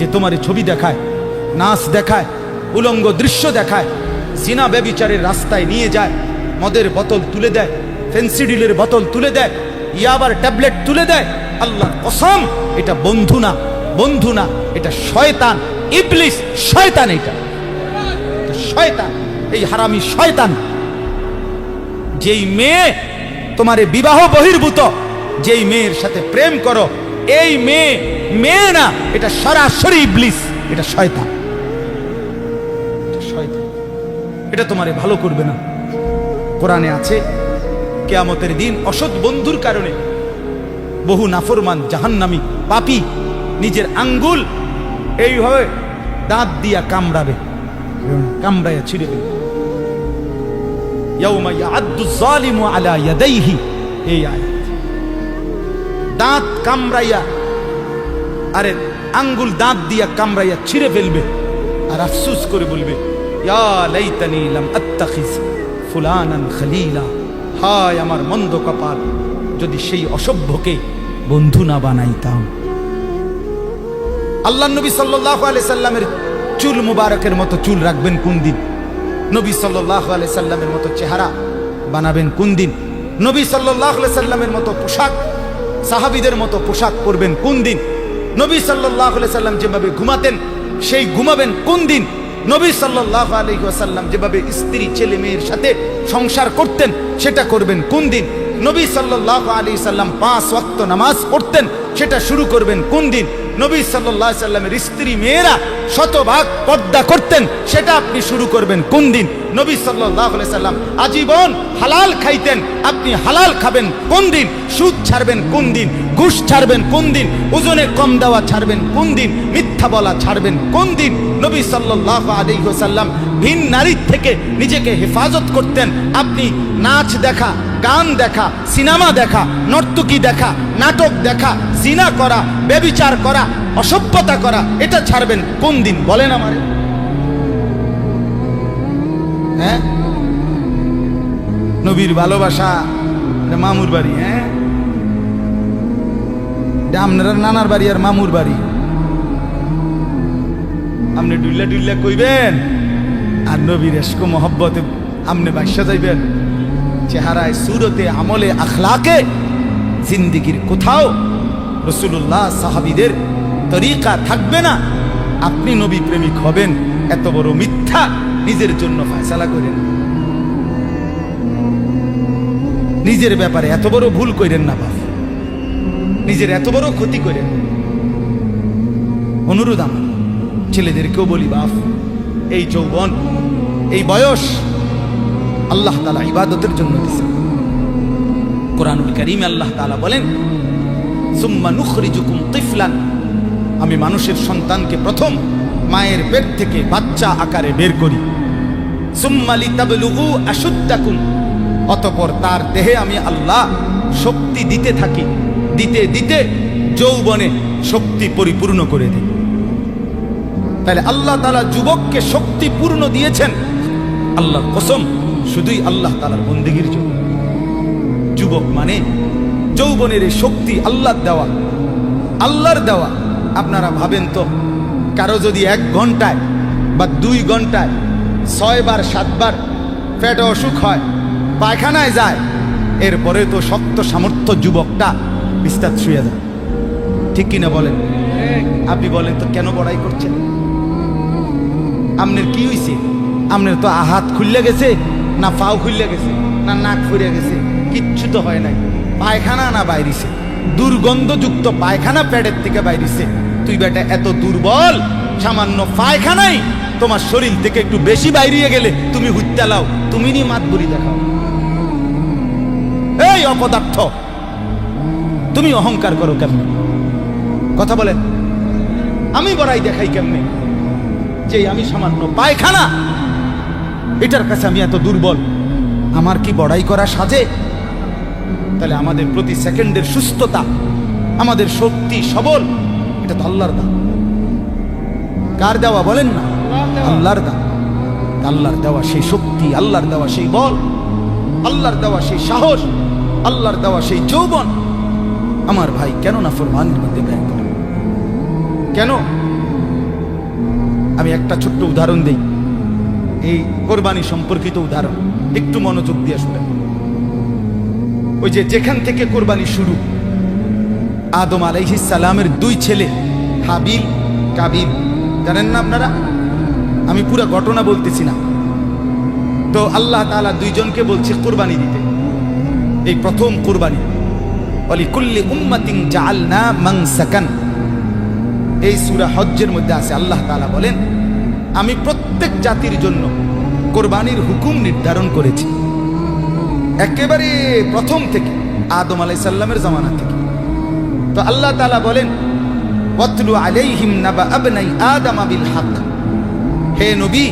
যে তোমার ছবি দেখায়, নাচ দেখায়, উলঙ্গ দৃশ্য দেখায়, জিনা ব্যবিচারের রাস্তায় নিয়ে যায়, মদের বোতল তুলে দেয় ফেন্সিডিলের বোতল তুলে দেয়, ইয়াবার ট্যাবলেট তুলে দেয় আল্লাহ কসম, এটা বন্ধু না বন্ধু না, এটা শয়তান, ইবলিস শয়তান এটা শয়তান, এই হারামি শয়তান। যেই মেয়ে তোমারে বিবাহ বহির্ভূত, যেই মেয়ের সাথে প্রেম করো, এই মেয়ে মেয়ে না, এটা সরাসরি ইবলিস, এটা শয়তান। এটা তোমারে ভালো করবে না। কোরআনে আছে, কেয়ামতের দিন অসৎ বন্ধুর কারণে বহু নাফরমান, জাহান্নামি পাপি নিজের আঙ্গুল এইভাবে দাঁত দিয়া কামড়াবে, কামড়াইয়া ছিঁড়ে দেবে দাঁত কামড়াইয়া আরে আঙ্গুল দাঁত দিয়া কামড়াইয়া ছিঁড়ে ফেলবে। আর আফসুস করে বলবে ফুলানান খলিলা। হায় আমার মন্দ কপাল, যদি সেই অসভ্যকে বন্ধু না বানাইতাম। আল্লাহ নবী সাল্লাল্লাহু আলাইহি সাল্লামের চুল মুবারকের মতো চুল রাখবেন কোন দিন? নবী সাল্লাল্লাহু আলাইহি সাল্লামের মতো চেহারা বানাবেন কোন দিন? নবী আলাইহি সাল্লামের মতো পোশাক, সাহাবীদের মতো পোশাক পরবেন কোন দিন? নবী আলাইহি সাল্লাম যেভাবে ঘুমাতেন, সেই ঘুমাবেন কোন দিন? নবী সাল্লাল্লাহু আলাইহি ওয়াসাল্লাম যেভাবে স্ত্রী, ছেলে, মেয়ের সাথে সংসার করতেন, সেটা করবেন কোন দিন? নবী সাল্লাল্লাহু আলাইহি সাল্লাম পাঁচ ওয়াক্ত নামাজ পড়তেন, সেটা শুরু করবেন কোন দিন? নবী আলাইহি সাল্লামের স্ত্রী, মেয়েরা শতভাগ পর্দা করতেন, সেটা আপনি শুরু করবেন কোন দিন? নবী সাল্লাল্লাহু সাল্লাম আজীবন হালাল খাইতেন। আপনি হালাল খাবেন কোন দিন? সুদ ছাড়বেন কোন দিন? ঘুষ ছাড়বেন কোন দিন? ওজনে কম দেওয়া ছাড়বেন কোন দিন? মিথ্যা বলা ছাড়বেন কোন দিন? নবী সাল্লাল্লাহু আলাইহি ওয়াসাল্লাম ভিন নারীর থেকে নিজেকে হেফাজত করতেন। আপনি নাচ দেখা, গান দেখা, সিনেমা দেখা, নর্তকী দেখা, নাটক দেখা, জিনা করা, ব্যবিচার করা, অসভ্যতা করা, এটা ছাড়বেন কোন দিন? বলেন আমারে। হ্যাঁ নবীর ভালোবাসা মামুর বাড়ি হ্যাঁ? আপনার নানার বাড়ি আর মামুর বাড়ি। আপনি ডুল্লা ডুল্লা কইবেন, আর নবীর এসকো মহব্বতে, আপনি বাসা যাইবেন। চেহারায়, সুরতে, আমলে, আখলাকে, জিন্দিগির কোথাও রসুল্লাহ সাহাবিদের তরিকা থাকবে না। আপনি নবী প্রেমিক হবেন, এত বড় মিথ্যা। নিজের জন্য ফয়সালা করেন। নিজের ব্যাপারে এত বড় ভুল করেন না, বাপ। নিজের এত বড় ক্ষতি করেন। অনুরোধ আমার, ছেলেদেরকেও বলি, বাপ, এই যৌবন, এই বয়স আল্লাহ তালা ইবাদতের জন্য দিয়েছেন। কোরআনুল করিম আল্লাহ তালা বলেন, সুম্মা নুখরিজুকুম তিফলান। আমি মানুষের সন্তানকে প্রথম মায়ের পেট থেকে বাচ্চা আকারে বের করি। সুম্মালি তাবলুগু অতপর তার দেহে আমি আল্লাহ শক্তি দিতে থাকি, দিতে দিতে যৌবনে শক্তি পরিপূর্ণ করে দিই। তাহলে আল্লাহ তালা যুবককে শক্তি পূর্ণ দিয়েছেন। আল্লাহ কসম, শুধুই আল্লাহ তালার বন্দিগির জন্য। যুবক মানে যৌবনের এই শক্তি আল্লাহর দেওয়া আল্লাহর দেওয়া। আপনারা ভাবেন তো, কারও যদি এক ঘন্টায় বা দুই ঘন্টায় ছয়বার, সাতবার পেটে অসুখ হয়, পায়খানায় যায়। এরপরে তো শক্ত সামর্থ্য যুবকটা বিস্তার শুয়ে যায়। ঠিক কিনা বলেন? আপনি বলেন তো কেন বড়াই করছেন? আপনার কি হইছে? আপনার তো হাত খুললে গেছে, না পাও খুললে গেছে, না নাক ফুরে গেছে, কিচ্ছু তো হয় নাই। পায়খানা না বাইরিছে, দুর্গন্ধযুক্ত পায়খানা প্যাডের থেকে বাইরিছে। তুই বেটা এত দুর্বল, সামান্য পায়খানাই তোমার শরীর থেকে একটু বেশি বাইরিয়ে গেলে তুমি হুত্যা লাও। তুমি নি মাত বুড়ি দেখাও। এই অপদার্থ! তুমি অহংকার করো কেমনে? কথা বলেন। আমি বড়াই দেখাই কেমনে? যে আমি সামান্য পায়খানা! এটার কাছে আমি এত দুর্বল। আমার কি বড়াই করা সাজে? তাহলে আমাদের প্রতি সেকেন্ডের সুস্থতা, আমাদের শক্তি সবল, এটা তো আল্লাহর দান। কার দেওয়া বলেন না? আল্লাহর দান আল্লাহর দেওয়া সেই শক্তি, আল্লাহর দেওয়া সেই বল, আল্লাহর দেওয়া সেই সাহস, আল্লাহর দেওয়া সেই যৌবন। আমার ভাই, কেন না ফরমানের মধ্যে ব্যয় করে? কেন? আমি একটা ছোট্ট উদাহরণ দিই। এই কোরবানি সম্পর্কিত উদাহরণ। একটু মনোযোগ দিয়ে শুনেন। ওই যে যেখান থেকে কোরবানি শুরু, আদম আলাইহিস সালামের দুই ছেলে, হাবিল, কাবিল। জানেন না আপনারা? আমি পুরো ঘটনা বলতেছি না। তো আল্লাহ তাআলা দুইজনকে বলছে কোরবানি দিতে। এই প্রথম কোরবানি। বলি কুল্লি উম্মাতিন জাআলনা মানসাকান। এই সুরা হজ্জের মধ্যে আছে, আল্লাহ তাআলা বলেন, আমি প্রত্যেক জাতির জন্য কোরবানির হুকুম নির্ধারণ করেছি। একেবারে প্রথম থেকে, আদম আলাইহিস সালামের জামানা থেকে। তো আল্লাহ তাআলা বলেন, ওয়াতলু আলাইহিম নাবা আবনাই আদম বিল হক। হে নবী,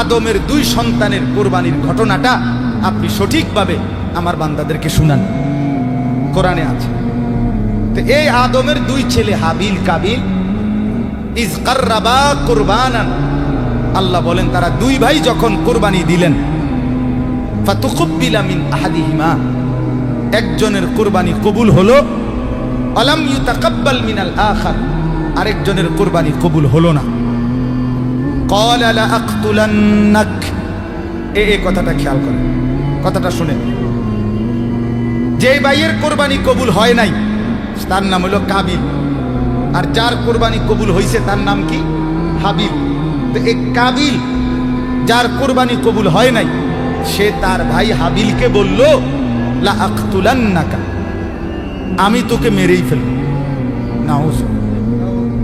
আদমের দুই সন্তানের কোরবানির ঘটনাটা আপনি সঠিকভাবে আমার বান্দাদেরকে শুনান। কোরআনে আছে। তো এই আদমের দুই ছেলে হাবিল কাবিল, ইজ কার্রাবা কোরবানান। আল্লাহ বলেন, তারা দুই ভাই যখন কোরবানি দিলেন, ফাতুকুব্বিলা মিন আহাদিহিমা। একজনের কোরবানি কবুল হলো আলাম ইউতাকাব্বাল মিনাল আখার। আরেকজনের কোরবানি কবুল হলো না। কল আলা আখতুলান্নাক এ এ কথাটা খেয়াল করে কথাটা শুনে যে ভাইয়ের কোরবানি কবুল হয় নাই, তার নাম হলো কাবিল। আর যার কোরবানি কবুল হয়েছে তার নাম কি? হাবিল তো এ কাবিল, যার কোরবানি কবুল হয় নাই, সে তার ভাই হাবিলকে বলল, লা আখতুলান্নাকা আমি তোকে মেরেই ফেলব। নাউজ।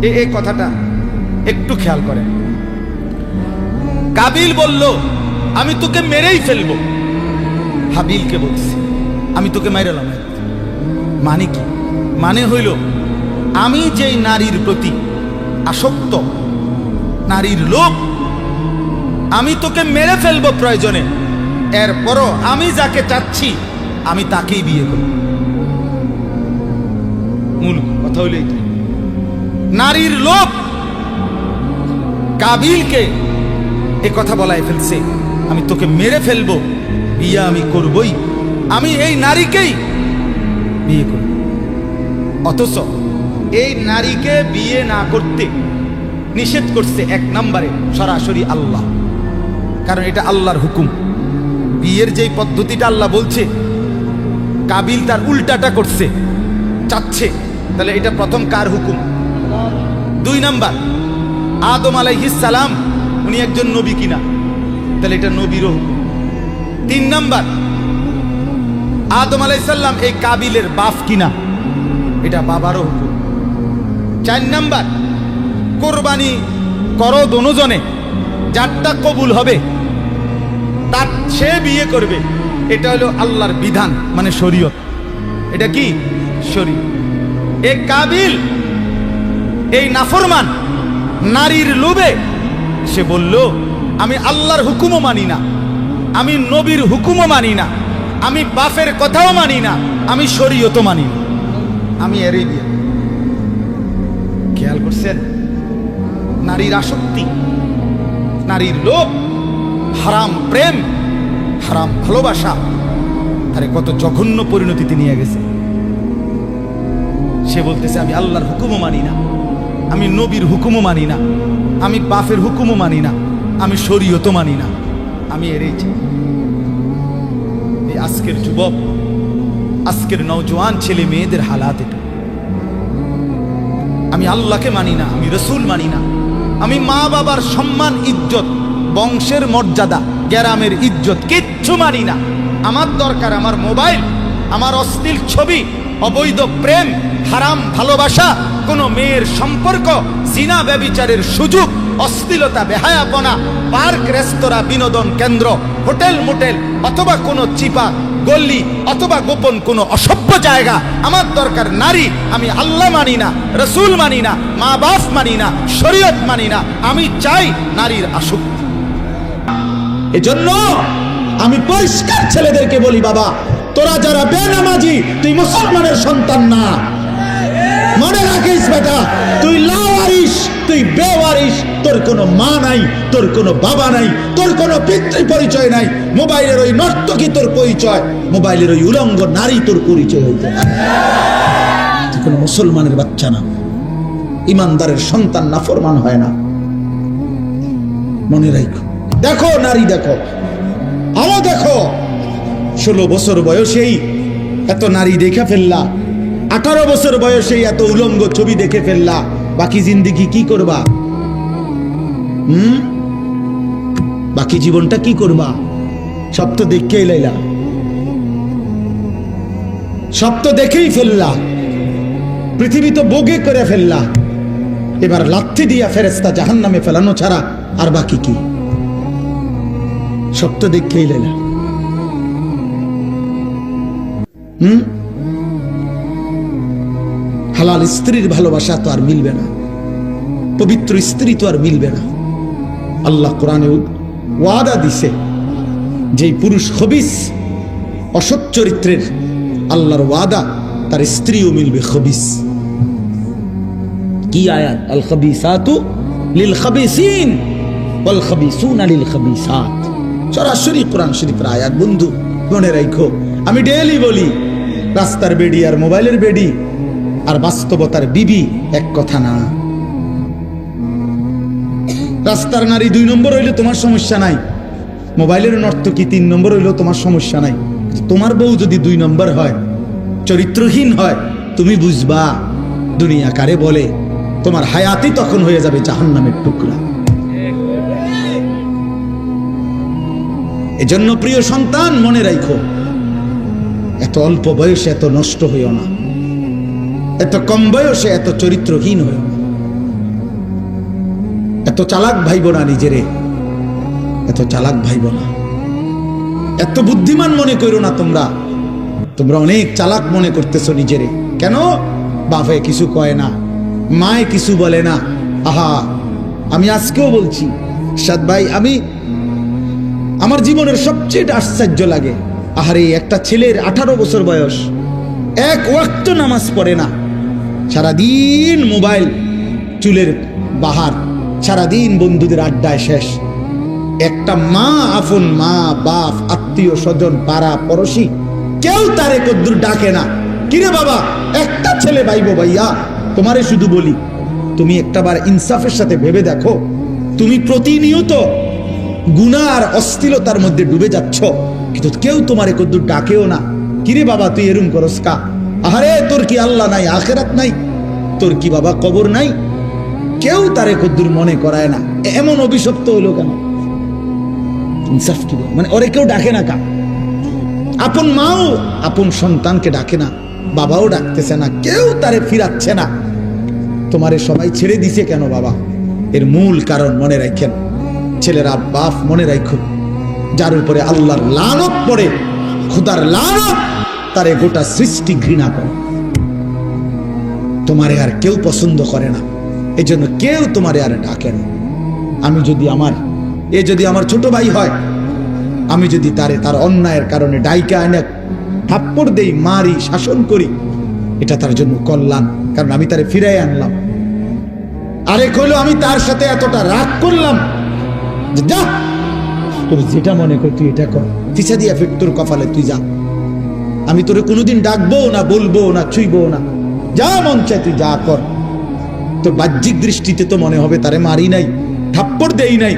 এ কথাটা একটু খেয়াল করেন। কাবিল বলল, আমি তোকে মেরেই ফেলব। হাবিলকে বলছি, আমি তোকে মেরেলাম। মানে কি? মানে হইল, আমি যেই নারীর প্রতি আসক্ত, নারীর লোভ, আমি তোকে মেরে ফেলব প্রয়োজনে। এরপরও আমি যাকে চাচ্ছি, আমি তাকেই বিয়ে করব। মূল কথা হইল নারীর লোভ, কাবিলকে এ কথা বলাই ফেলছে। আমি তোকে মেরে ফেলব। বিয়ে আমি করবই। আমি এই নারীকেই বিয়ে করব। অথচ এই নারীকে বিয়ে না করতে নিষেধ করছে এক নম্বরে সরাসরি আল্লাহ। কারণ এটা আল্লাহর হুকুম। বিয়ের যেই পদ্ধতিটা আল্লাহ বলছে, কাবিল তার উল্টাটা করছে, চাচ্ছে, তাহলে এটা প্রথম কার হুকুম? দুই নাম্বার, আদম আলাইহিস সালাম উনি একজন নবী কিনা? তাহলে এটা নবীর তিন নাম্বার, আদম আলাইসাল্লাম এই কাবিলের বাপ কিনা? এটা বাবারও হুকুম। চার নাম্বার, কোরবানি করো দনুজনে, যারটা কবুল হবে, তার সে বিয়ে করবে। এটা হলো আল্লাহর বিধান মানে শরীয়ত। এটা কি? শরীর এ কাবিল, এই নাফরমান, নারীর লোভে সে বলল, আমি আল্লাহর হুকুমও মানি না। আমি নবীর হুকুমও মানি না। আমি বাফের কথাও মানি না। আমি শরীয়তও মানি না। আমি এরই বিয়ে খেয়াল করছেন? নারীর আসক্তি, নারীর লোভ, হারাম প্রেম, হারাম ভালোবাসা আরে কত জঘন্য পরিণতিতে নিয়ে গেছে। সে বলতেছে, আমি আল্লাহর হুকুমও মানি না। আমি নবীর হুকুমও মানি না। আমি বাফের হুকুমও মানি না, আমি শরীয়তও মানি না। আমি এড়েই চাই এই আজকের যুবক, আজকের নওজোয়ান ছেলে মেয়েদের হালাত এটা। আমি আল্লাহকে মানি না, আমি রসুল মানি না। আমি মা বাবার সম্মান, ইজ্জত, বংশের মর্যাদা গ্যারামের ইজ্জত কিচ্ছু মানি না। আমার দরকার আমার মোবাইল, আমার অশ্লীল ছবি অবৈধ প্রেম, হারাম ভালোবাসা, কোনো মেয়ের সম্পর্ক, জিনা ব্যবিচারের সুযোগ, অশ্লীলতা, বেহায়াপনা, পার্ক, রেস্তোরাঁ, বিনোদন কেন্দ্র, হোটেল মোটেল, অথবা কোনো চিপা গল্লি অথবা গোপন কোনো অসভ্য জায়গা। আমার দরকার নারী, আমি আল্লাহ মানি না, রসুল মানি না, মা বাপ মানি না, শরীয়ত মানি না, আমি চাই নারীর আসক্তি। এজন্য আমি পরিষ্কার ছেলেদেরকে বলি, বাবা তোরা যারা বেনামাজি, তুই মুসলমানের সন্তান না। মনে রাখিস বেটা, তুই লাওয়ারিস, তুই বেওয়ারিস, তোর কোনো মা নাই, তোর কোনো বাবা নাই, তোর কোনো পিতৃ পরিচয় নাই, মোবাইলের ওই নর্তকী তোর পরিচয়, মোবাইলের ওই উলঙ্গ নারী তোর পরিচয় হইতে তুই কোনো মুসলমানের বাচ্চা না। ইমানদারের সন্তান না ফরমান হয় না। মনে রাখো দেখো, নারী দেখো। আরও দেখো। ষোলো বছর বয়সেই এত নারী দেখে ফেললা। আঠারো বছর বয়সেই এত উলঙ্গ ছবি দেখে ফেললা। বাকি জিন্দিগি কি করবা? হুম? বাকি জীবনটা কি করবা? সব তো দেখেই লাইলা। সব তো দেখেই ফেললা। পৃথিবী তো বগে করে ফেললা। এবার লাথি দিয়া ফেরেস্তা জাহান নামে ফেলানো ছাড়া আর বাকি কি? সব তো দেখেই লাইলা। হালাল স্ত্রীর ভালোবাসা তো আর মিলবে না। পবিত্র স্ত্রী তো আর মিলবে না। আল্লাহ কোরআনে ওয়াদা দিছে যেই পুরুষ খবিস অসৎ চরিত্রের আল্লাহর ওয়াদা, তার স্ত্রীও মিলবে খবিস কি আয়াত? আল খবিসাতু লিল খবিসিন ওয়াল খবিসুনা লিল খবিসাত। সরাসরি কোরআন শরীফের আয়াত। বন্ধু, মনে রাখো আমি ডেইলি বলি রাস্তার বেডি আর মোবাইলের বেডি আর বাস্তবতার বিবি এক কথা না। রাস্তার নারী দুই নম্বর হইলে তোমার সমস্যা নাই। মোবাইলের নর্তকী তিন নম্বর হইলেও তোমার সমস্যা নাই। তোমার বউ যদি দুই নম্বর হয়, চরিত্রহীন হয়, তুমি বুঝবা, দুনিয়া কারে বলে? তোমার হায়াতি তখন হয়ে যাবে জাহান্নামের টুকরা। এজন্য প্রিয় সন্তান, মনে রাখো এত অল্প বয়সে এত নষ্ট হইও না। এত কম বয়সে এত চরিত্রহীন হইও না। এত চালাক ভাইব না নিজেরে। এত চালাক ভাইব না। এত বুদ্ধিমান মনে করো না তোমরা। তোমরা অনেক চালাক মনে করতেছো নিজেরে। কেন? বাপে কিছু কয় না। মায়ে কিছু বলে না। আহা, আমি আজকেও বলছি, সাদ ভাই, আমি, আমার জীবনের সবচেয়ে আশ্চর্য লাগে। আহারে, একটা ছেলের আঠারো বছর বয়স। এক ওয়াক্ত নামাজ পড়ে না। সারাদিন মোবাইল, চুলের বাহার, সারাদিন বন্ধুদের আড্ডায় শেষ। একটা মা, আপন মা, বাপ, আত্মীয় স্বজন, পাড়া, পড়শি, কেউ তারে কদ্দুর ডাকে না। কিরে বাবা, একটা ছেলে ভাইবো ভাইয়া। তোমারে শুধু বলি, তুমি একটাবার ইনসাফের সাথে ভেবে দেখো। তুমি প্রতিনিয়ত গুনাহ আর অস্থিরতার মধ্যে ডুবে যাচ্ছ। কিন্তু কেউ তোমারে কদ্দুর ডাকেও না। কিরে বাবা, তুই এরম করস কা? আহারে, তোর কি আল্লাহ নাই, আখেরাত নাই? তোর কি বাবা কবর নাই? কেউ তারে কদ্দুর মনে করায় না। এমন অভিশপ্ত হইল কেন? ইনসাফ কি মানে ওরে কেউ ডাকে না কা? আপন মাও আপন সন্তানকে ডাকে না। বাবাও ডাকতেছে না। কেউ তারে ফিরাচ্ছে না। তোমারে সবাই ছেড়ে দিছে কেন বাবা? এর মূল কারণ মনে রাখেন। ছেলেরা বাপ মনে রাখো যার উপরে আল্লাহর লানত পড়ে, খুদার লানত, তারে গোটা সৃষ্টি ঘৃণা করে। তোমারে আর কেউ পছন্দ করে না এই জন্য কেউ তোমারে আর ডাকে না। আমি যদি আমার, এ যদি আমার ছোট ভাই হয়, আমি যদি তারে তার অন্যায়ের কারণে ডাইকা এনে থাপ্পড় দেই, মারি, শাসন করি, এটা তার জন্য কল্যাণ, কারণ আমি তারে ফিরাই আনলাম। আরেক হলো আমি তার সাথে এতটা রাগ করলাম যে তোর যেটা মনে কর তুই এটা কর। ফিসা দিয়া তোর কপালে তুই যা। আমি তোরে কোনোদিন ডাকবো না বলব না ছুইবো না। যা মন চায় তুই যা কর। তো বাহ্যিক দৃষ্টিতে তো মনে হবে তারে মারি নাই থাপ্পড় দেই নাই।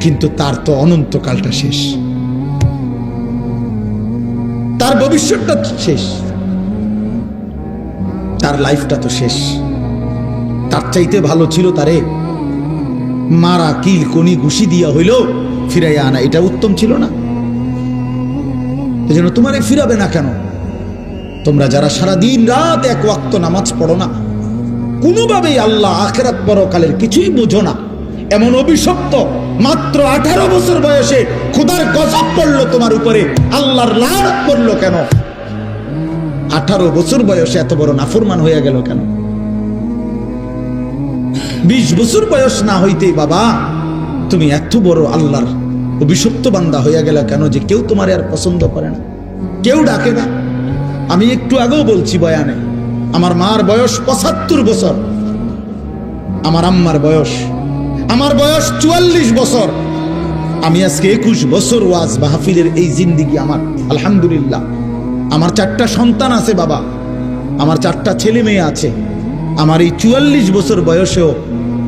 কিন্তু তার তো অনন্তকালটা শেষ। তার ভবিষ্যৎটা শেষ। তার লাইফটা তো শেষ। তার চাইতে ভালো ছিল তারে মারা কিল কনি ঘুষি দিয়া হইল, ফিরাইয়া আনা। এটা উত্তম ছিল না। এজন্য তোমারে ফিরাবে না কেন? তোমরা যারা সারা দিন রাত এক ওয়াক্ত নামাজ পড়ো না, কোনোভাবেই আল্লাহ আখেরাত পরকালের কিছুই বোঝো না। এমন অভিশপ্ত, মাত্র আঠারো বছর বয়সে খুদার গজব পড়ল তোমার উপরে, আল্লাহর লাড় পড়ল কেন? আঠারো বছর বয়সে এত বড় নাফরমান হয়ে গেল কেন? বিশ বছর বয়স না হইতেই বাবা, তুমি এত বড় আল্লাহর অভিশপ্ত বান্দা হইয়া গেল কেন যে কেউ তোমার আর পছন্দ করে না? কেউ ডাকে না। আমি একটু আগেও বলছি বয়ানে, আমার মার বয়স পঁচাত্তর বছর, আমার আম্মার বয়স, আমার বয়স চুয়াল্লিশ বছর। আমি আজকে একুশ বছর ওয়াজ মাহফিলের এই জিন্দিগি আমার, আলহামদুলিল্লাহ। আমার চারটা সন্তান আছে বাবা, আমার চারটা ছেলে মেয়ে আছে। আমার এই চুয়াল্লিশ বছর বয়সেও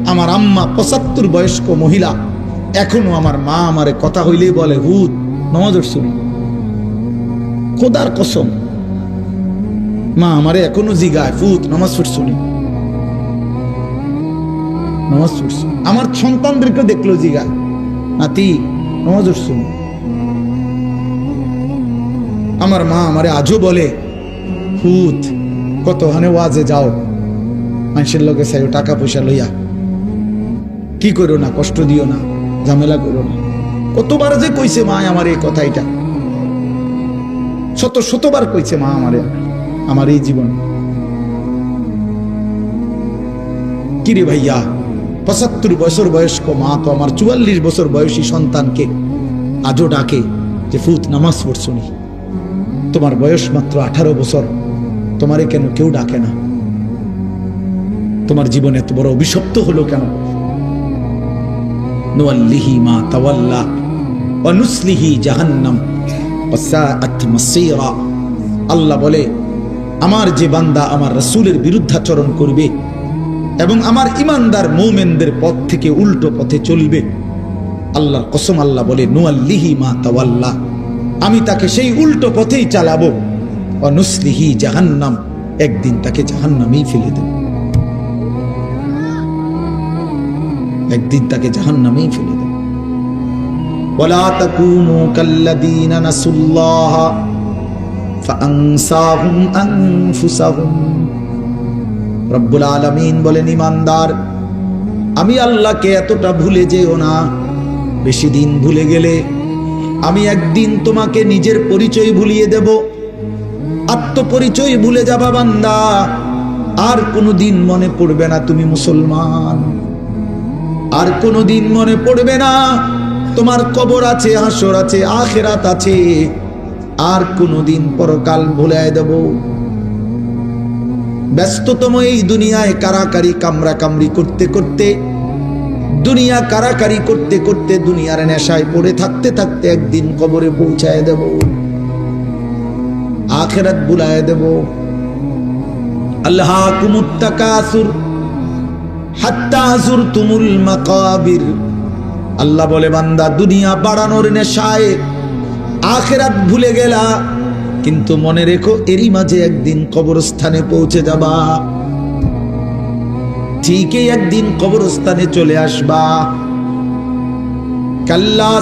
আমার আম্মা পঁচাত্তর বয়স্ক মহিলা এখনও আমার মা আমারে কথা হইলেই বলে হুদ নামাজ শুনি খোদার কসম, মা আমারে এখনও জিগায় ফুত নামাজ পড়ছুনি নামাজ আমার সন্তানদেরকে দেখল জিগায়, নাতি, নামাজ পড়ছুনি আমার মা আমারে আজও বলে ফুত কত হানে ওয়াজে যাও। মানুষের লোকে চাইও টাকা পয়সা লইয়া। কি করো না, কষ্ট দিও না, ঝামেলা করো না। কতবার যে কইছে মা আমার এই কথাইটা শত শতবার কইছে মা আমারে, আমার এই জীবন। কিরে ভাইয়া, পঁচাত্তর বছর বয়স্ক মা তো আমার চুয়াল্লিশ বছর বয়সী সন্তানকে আজও ডাকে যে, ফুত, নামাজ পড়ছুনি তোমার বয়স মাত্র আঠারো বছর, তোমারে কেন কেউ ডাকে না? তোমার জীবন এত বড় অভিশপ্ত হলো কেন? আল্লাহ বলে, আমার যে বান্দা আমার রাসূলের বিরুদ্ধাচরণ করবে এবং আমার ইমানদার মৌমেনদের পথ থেকে উল্টো পথে চলবে। আল্লাহর কসম আল্লাহ বলে, নুয়াল্লিহি মা তাওয়াল্লা, আমি তাকে সেই উল্টো পথেই চালাবো। অনুসলিহি জাহান্নাম, একদিন তাকে জাহান্নামেই ফেলে দেব। একদিন তাকে জাহান্নামেই ফেলে দেব ولا تكونوا كالذين نسوا الله فأنساهم أنفسهم রব্বুল আলামিন বলেন ইমানদার আমি আল্লাহকে এতটা ভুলে যেও না বেশি দিন ভুলে গেলে আমি একদিন তোমাকে নিজের পরিচয় ভুলিয়ে দেব আত্মপরিচয় ভুলে যাবা বান্দা আর কোনোদিন মনে পড়বে না তুমি মুসলমান আর কোনোদিন মনে পড়বে না, তোমার কবর আছে, হাসর আছে, আখেরাত আছে। আর কোনোদিন পরকাল ভুলে দেব। ব্যস্ততম এই দুনিয়ায় কারাকারি কামরা কামড়ি করতে করতে, দুনিয়া কারাকারি করতে করতে দুনিয়ার নেশায় পড়ে থাকতে থাকতে একদিন কবরে পৌঁছায় দেব। আখেরাত বুলায় দেব। আল্লাহ কুমুত্তাকাসুর তুমুল মাকাবির। আল্লাহ বলে, বান্দা, দুনিয়া বাড়ানোর নেশায় আখেরাত ভুলে গেলা, কিন্তু মনে রেখো, এরই মাঝে একদিন কবরস্থানে পৌঁছে যাবা। ঠিকই একদিন কবরস্থানে চলে আসবা। কাল্লা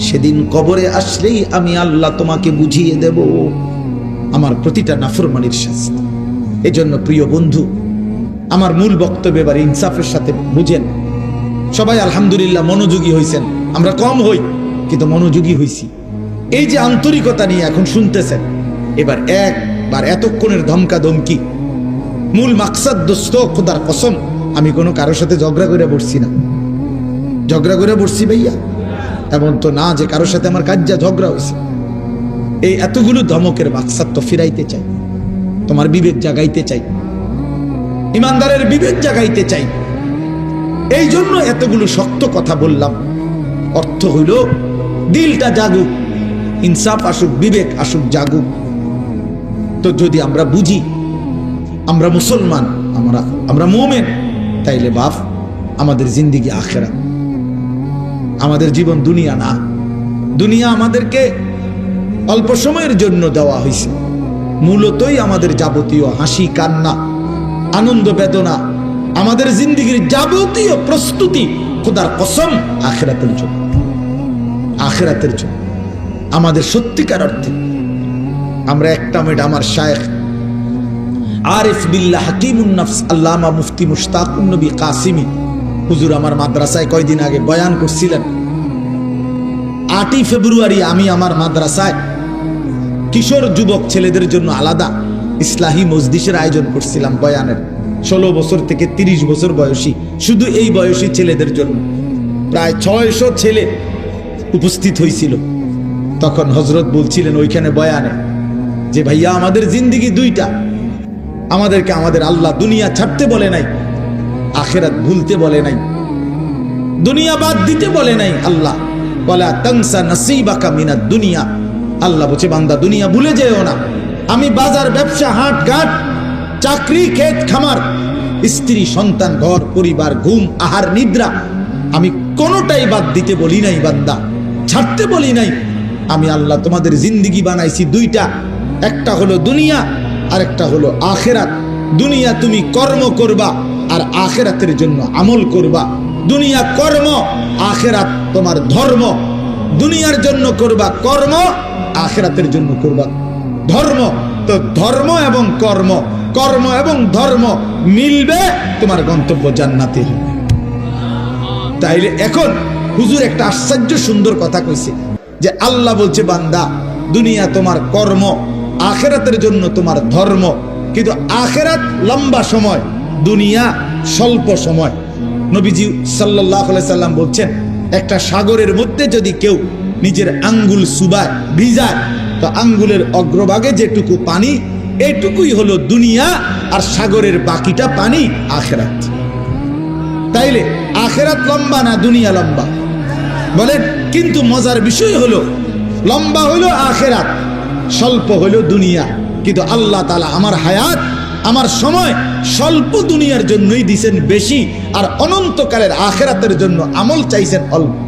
সেদিন কবরে আসলেই আমি আল্লাহ তোমাকে বুঝিয়ে দেব। আমার প্রতিটা নাফরমানির শাস্তি। এজন্য প্রিয় বন্ধু, আমার মূল বক্তব্য এবার ইনসাফের সাথে বুঝেন। সবাই আলহামদুলিল্লাহ মনোযোগী হয়েছেন আমরা কম হই, কিন্তু মনোযোগী হইছি। এই যে আন্তরিকতা নিয়ে এখন শুনতেছেন, এবার একবার এতক্ষণের ধমকা ধমকি মূল মাকসাদ দোস্ত খোদার কসম, আমি কোনো কারোর সাথে ঝগড়া করে বসছি না। ঝগড়া করে বসছি ভাইয়া। এমন তো না যে কারোর সাথে আমার কাজ যা ঝগড়া হয়েছে এই এতগুলো ধমকের মাকসাদ তো ফিরাইতে চাই। তোমার বিবেক জাগাইতে চাই। ইমানদারের বিবেক জাগাইতে চাই। এই জন্য এতগুলো শক্ত কথা বললাম। অর্থ হইল, দিলটা জাগুক, ইনসাফ আসুক, বিবেক আসুক, জাগুক। তো যদি আমরা বুঝি, আমরা মুসলমান, আমরা আমরা মোমেন, তাইলে বাপ, আমাদের জিন্দিগি আখেরা আমাদের জীবন দুনিয়া না। দুনিয়া আমাদেরকে অল্প সময়ের জন্য দেওয়া হয়েছে মূলতই আমাদের যাবতীয় হাসি, কান্না, আনন্দ, বেদনা, আমাদের জিন্দিগির যাবতীয় প্রস্তুতি খোদার কসম আখেরাতের জন্য। আখেরাতের জন্য। আমাদের সত্যিকার অর্থে আমরা একটা মেড আমার শায়েখ আরিফ বিল্লাহ হাকিমুন নফস, আল্লামা মুফতি মুশতাকুন নবী কাসিমি। হুজুর, আমার মাদ্রাসায় কয়দিন আগে বয়ান করছিলেন। আটই ফেব্রুয়ারি আমি আমার মাদ্রাসায় কিশোর যুবক ছেলেদের জন্য আলাদা ইসলাহি মজদিসের আয়োজন করছিলাম বয়ানের। ষোলো বছর থেকে ৩০ বছর বয়সী, শুধু এই বয়সী ছেলেদের জন্য। প্রায় ছয়শো ছেলে উপস্থিত হয়েছিল। তখন হজরত বলছিলেন ওইখানে বয়ানে যে, ভাইয়া, আমাদের জিন্দিগি দুইটা। আমাদেরকে আমাদের আল্লাহ দুনিয়া ছাড়তে বলে নাই, আখেরাত ভুলতে বলে নাই, দুনিয়া বাদ দিতে বলে নাই আল্লাহ। বলা তংসা নসিবাকা মিনা দুনিয়া। আল্লাহ বলছে, বান্দা, দুনিয়া ভুলে যেও না। আমি বাজার, ব্যবসা, হাট, ঘাট, চাকরি, ক্ষেত, খামার, স্ত্রী, সন্তান, ঘর, পরিবার, ঘুম, আহার, নিদ্রা, আমি কোনোটাই বাদ দিতে বলি নাই, বান্দা। ছাড়তে বলি নাই। আমি আল্লাহ তোমাদের জিন্দিগি বানাইছি দুইটা। একটা হলো দুনিয়া আর একটা হলো আখেরাত। দুনিয়া তুমি কর্ম করবা আর আখেরাতের জন্য আমল করবা। দুনিয়া কর্ম, আখেরাত তোমার ধর্ম। দুনিয়ার জন্য করবা কর্ম, আখেরাতের জন্য করবা ধর্ম। তো ধর্ম এবং কর্ম কর্ম এবং ধর্ম মিলবে তোমার গন্তব্য জান্নাতে। হবে তাইলে এখন হুজুর একটা আশ্চর্য সুন্দর কথা কইছে, যে আল্লাহ বলছে, বান্দা, দুনিয়া তোমার কর্ম, আখেরাতের জন্য তোমার ধর্ম। কিন্তু আখেরাত লম্বা সময়, দুনিয়া স্বল্প সময়। নবীজি সাল্লাহ সাল্লাম বলছেন একটা সাগরের মধ্যে যদি কেউ নিজের আঙ্গুল সুবায় ভিজায়, তো আঙ্গুলের অগ্রভাগে যেটুকু পানি, এটুকুই হলো দুনিয়া আর সাগরের বাকিটা পানি আখেরাত। তাইলে আখেরাত লম্বা না দুনিয়া লম্বা? বলেন, কিন্তু মজার বিষয় হলো, লম্বা হলো আখেরাত, স্বল্প হলো দুনিয়া। কিন্তু আল্লাহ তালা আমার হায়াত, আমার সময় স্বল্প দুনিয়ার জন্যই দিছেন বেশি আর অনন্তকালের আখেরাতের জন্য আমল চাইছেন অল্প।